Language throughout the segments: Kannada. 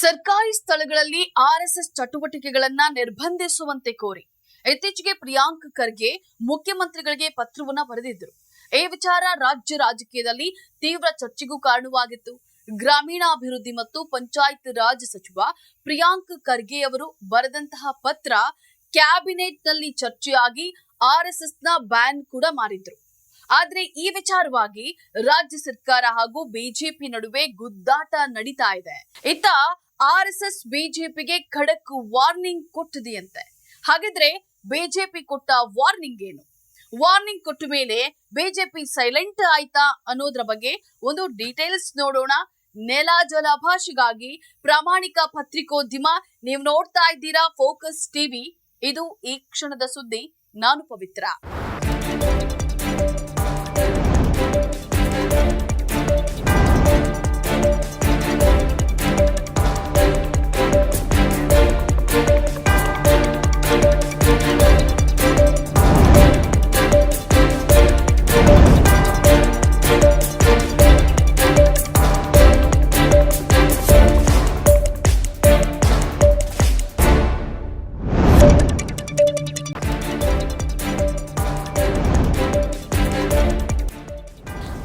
ಸರ್ಕಾರಿ ಸ್ಥಳಗಳಲ್ಲಿ ಆರ್ಎಸ್ಎಸ್ ಚಟುವಟಿಕೆಗಳನ್ನ ನಿರ್ಬಂಧಿಸುವಂತೆ ಕೋರಿ ಇತ್ತೀಚೆಗೆ ಪ್ರಿಯಾಂಕ್ ಖರ್ಗೆ ಮುಖ್ಯಮಂತ್ರಿಗಳಿಗೆ ಪತ್ರವನ್ನ ಬರೆದಿದ್ದರು ಈ ವಿಚಾರ ರಾಜ್ಯ ರಾಜಕೀಯದಲ್ಲಿ ತೀವ್ರ ಚರ್ಚೆಗೂ ಕಾರಣವಾಗಿತ್ತು. ಗ್ರಾಮೀಣಾಭಿವೃದ್ಧಿ ಮತ್ತು ಪಂಚಾಯತ್ ರಾಜ್ ಸಚಿವ ಪ್ರಿಯಾಂಕ್ ಖರ್ಗೆ ಅವರು ಬರೆದಂತಹ ಪತ್ರ ಕ್ಯಾಬಿನೆಟ್ನಲ್ಲಿ ಚರ್ಚೆಯಾಗಿ ಆರ್ಎಸ್ಎಸ್ನ ಬ್ಯಾನ್ ಕೂಡ ಮಾಡಿದ್ರು. ಆದ್ರೆ ಈ ವಿಚಾರವಾಗಿ ರಾಜ್ಯ ಸರ್ಕಾರ ಹಾಗೂ ಬಿಜೆಪಿ ನಡುವೆ ಗುದ್ದಾಟ ನಡೀತಾ ಇದೆ. ಇತ್ತ ಆರ್ಎಸ್ಎಸ್ ಬಿಜೆಪಿಗೆ ಖಡಕ್ ವಾರ್ನಿಂಗ್ ಕೊಟ್ಟಿದೆಯಂತೆ. ಹಾಗಿದ್ರೆ ಬಿಜೆಪಿ ಕೊಟ್ಟ ವಾರ್ನಿಂಗ್ ಏನು? ವಾರ್ನಿಂಗ್ ಕೊಟ್ಟ ಮೇಲೆ ಬಿಜೆಪಿ ಸೈಲೆಂಟ್ ಆಯ್ತಾ ಅನ್ನೋದ್ರ ಬಗ್ಗೆ ಒಂದು ಡೀಟೇಲ್ಸ್ ನೋಡೋಣ. ನೆಲ ಜಲ ಭಾಷೆಗಾಗಿ ಪ್ರಾಮಾಣಿಕ ಪತ್ರಿಕೋದ್ಯಮ ನೀವು ನೋಡ್ತಾ ಇದ್ದೀರಾ ಫೋಕಸ್ ಟಿವಿ. ಇದು ಈ ಕ್ಷಣದ ಸುದ್ದಿ. ನಾನು ಪವಿತ್ರ.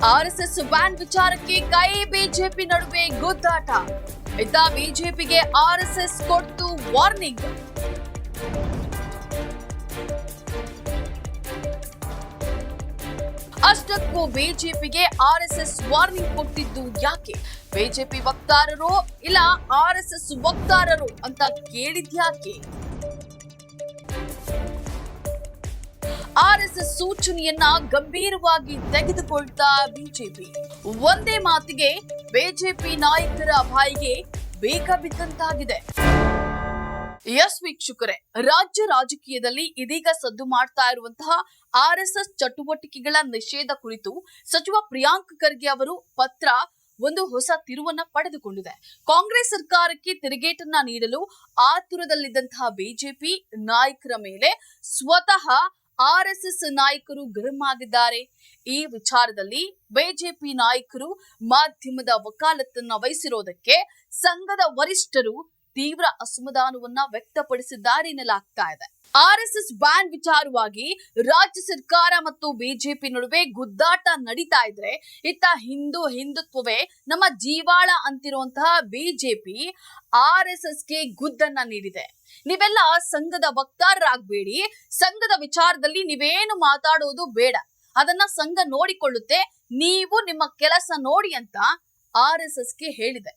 ಆರ್ಎಸ್ಎಸ್ ಬ್ಯಾನ್ ವಿಚಾರಕ್ಕೆ ಕೈ ಬಿಜೆಪಿ ನಡುವೆ ಗುದ್ದಾಟ. ಇತ್ತ ಬಿಜೆಪಿಗೆ ಆರ್ಎಸ್ಎಸ್ ಕೊಟ್ಟು ವಾರ್ನಿಂಗ್. ಅಷ್ಟಕ್ಕೂ ಬಿಜೆಪಿಗೆ ಆರ್ಎಸ್ಎಸ್ ವಾರ್ನಿಂಗ್ ಕೊಟ್ಟಿದ್ದು ಯಾಕೆ? ಬಿಜೆಪಿ ವಕ್ತಾರರು ಇಲ್ಲ ಆರ್ಎಸ್ಎಸ್ ವಕ್ತಾರರು ಅಂತ ಕೇಳಿದ್ಯಾಕೆ ಆರ್ಎಸ್ಎಸ್ ಸೂಚನೆಯನ್ನ ಗಂಭೀರವಾಗಿ ತೆಗೆದುಕೊಳ್ತಾ ಬಿಜೆಪಿ. ಒಂದೇ ಮಾತಿಗೆ ಬಿಜೆಪಿ ನಾಯಕರ ಬಾಯಿಗೆ ಬೇಗ ಬಿದ್ದಂತಾಗಿದೆ. ಎಸ್ ವೀಕ್ಷಕರೇ, ರಾಜ್ಯ ರಾಜಕೀಯದಲ್ಲಿ ಇದೀಗ ಸದ್ದು ಮಾಡ್ತಾ ಇರುವಂತಹ ಆರ್ಎಸ್ಎಸ್ ಚಟುವಟಿಕೆಗಳ ನಿಷೇಧ ಕುರಿತು ಸಚಿವ ಪ್ರಿಯಾಂಕ್ ಖರ್ಗೆ ಅವರು ಪತ್ರ ಒಂದು ಹೊಸ ತಿರುವನ್ನ ಪಡೆದುಕೊಂಡಿದೆ. ಕಾಂಗ್ರೆಸ್ ಸರ್ಕಾರಕ್ಕೆ ತಿರುಗೇಟನ್ನ ನೀಡಲು ಆತುರದಲ್ಲಿದ್ದಂತಹ ಬಿಜೆಪಿ ನಾಯಕರ ಮೇಲೆ ಸ್ವತಃ ಆರ್ಎಸ್ಎಸ್ ನಾಯಕರು ಗರಂ ಆಗಿದ್ದಾರೆ. ಈ ವಿಚಾರದಲ್ಲಿ ಬಿಜೆಪಿ ನಾಯಕರು ಮಾಧ್ಯಮದ ವಕಾಲತ್ತನ್ನ ವಹಿಸಿರೋದಕ್ಕೆ ಸಂಘದ ವರಿಷ್ಠರು ತೀವ್ರ ಅಸಮಾಧಾನವನ್ನ ವ್ಯಕ್ತಪಡಿಸಿದ್ದಾರೆ ಎನ್ನಲಾಗ್ತಾ ಇದೆ. ಆರ್ಎಸ್ಎಸ್ ಬ್ಯಾನ್ ವಿಚಾರವಾಗಿ ರಾಜ್ಯ ಸರ್ಕಾರ ಮತ್ತು ಬಿಜೆಪಿ ನಡುವೆ ಗುದ್ದಾಟ ನಡೀತಾ ಇದ್ರೆ ಇತ್ತ ಹಿಂದೂ ಹಿಂದುತ್ವವೇ ನಮ್ಮ ಜೀವಾಳ ಅಂತಿರುವಂತಹ ಬಿಜೆಪಿ ಆರ್ಎಸ್ಎಸ್ಗೆ ಗುದ್ದನ್ನ ನೀಡಿದೆ. ನೀವೆಲ್ಲ ಸಂಘದ ವಕ್ತಾರರಾಗಬೇಡಿ. ಸಂಘದ ವಿಚಾರದಲ್ಲಿ ನೀವೇನು ಮಾತಾಡೋದು ಬೇಡ. ಅದನ್ನ ಸಂಘ ನೋಡಿಕೊಳ್ಳುತ್ತೆ. ನೀವು ನಿಮ್ಮ ಕೆಲಸ ನೋಡಿ ಅಂತ ಆರ್ ಎಸ್ ಎಸ್ಗೆ ಹೇಳಿದೆ.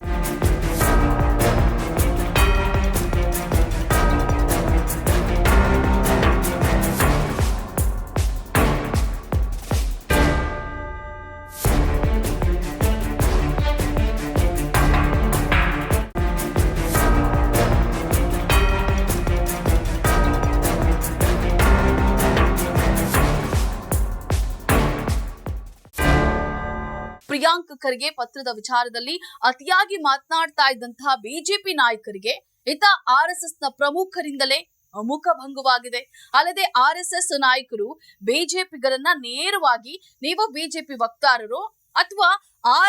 ಪ್ರಿಯಾಂಕ್ ಖರ್ಗೆ ಪತ್ರದ ವಿಚಾರದಲ್ಲಿ ಅತಿಯಾಗಿ ಮಾತನಾಡ್ತಾ ಇದ್ದಂತಹ ಬಿಜೆಪಿ ನಾಯಕರಿಗೆ ಇತ ಎಸ್ನ ಪ್ರಮುಖರಿಂದಲೇ ಮುಖಭಂಗವಾಗಿದೆ ಅಲ್ಲದೆ ಆರ್ ಎಸ್ ಎಸ್ ನಾಯಕರು ಬಿಜೆಪಿಗರನ್ನ ನೇರವಾಗಿ ನೀವು ಬಿಜೆಪಿ ವಕ್ತಾರರು ಅಥವಾ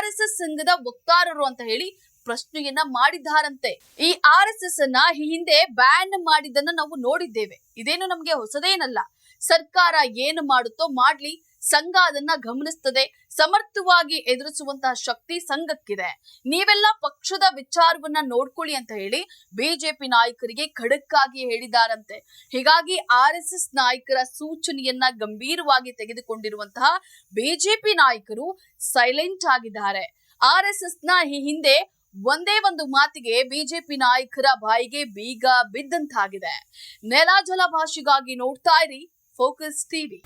ಎಸ್ ಸಂಘದ ವಕ್ತಾರರು ಅಂತ ಹೇಳಿ ಪ್ರಶ್ನೆಯನ್ನ ಮಾಡಿದ್ದಾರಂತೆ. ಈ ಆರ್ ಎಸ್ ಎಸ್ ಅನ್ನ ಈ ಹಿಂದೆ ಬ್ಯಾನ್ ಮಾಡಿದ್ದನ್ನ ನಾವು ನೋಡಿದ್ದೇವೆ. ಇದೇನು ನಮ್ಗೆ ಹೊಸದೇನಲ್ಲ. ಸರ್ಕಾರ ಏನು ಮಾಡುತ್ತೋ ಮಾಡ್ಲಿ, ಸಂಘ ಅದನ್ನ ಗಮನಿಸ್ತದೆ, ಸಮರ್ಥವಾಗಿ ಎದುರಿಸುವಂತಹ ಶಕ್ತಿ ಸಂಘಕ್ಕಿದೆ. ನೀವೆಲ್ಲ ಪಕ್ಷದ ವಿಚಾರವನ್ನ ನೋಡ್ಕೊಳ್ಳಿ ಅಂತ ಹೇಳಿ ಬಿಜೆಪಿ ನಾಯಕರಿಗೆ ಖಡಕ್ ಆಗಿ ಹೇಳಿದಾರಂತೆ. ಹೀಗಾಗಿ ಆರ್ ಎಸ್ ಎಸ್ ನಾಯಕರ ಸೂಚನೆಯನ್ನ ಗಂಭೀರವಾಗಿ ತೆಗೆದುಕೊಂಡಿರುವಂತಹ ಬಿಜೆಪಿ ನಾಯಕರು ಸೈಲೆಂಟ್ ಆಗಿದ್ದಾರೆ. ಆರ್ ಎಸ್ ಎಸ್ನ ಈ ಹಿಂದೆ ಒಂದೇ ಒಂದು ಮಾತಿಗೆ ಬಿಜೆಪಿ ನಾಯಕರ ಬಾಯಿಗೆ ಬೀಗ ಬಿದ್ದಂತಾಗಿದೆ. ನೆಲ ಜಲ ಭಾಷೆಗಾಗಿ ನೋಡ್ತಾ ಇರಿ ಫೋಕಸ್ ಟಿವಿ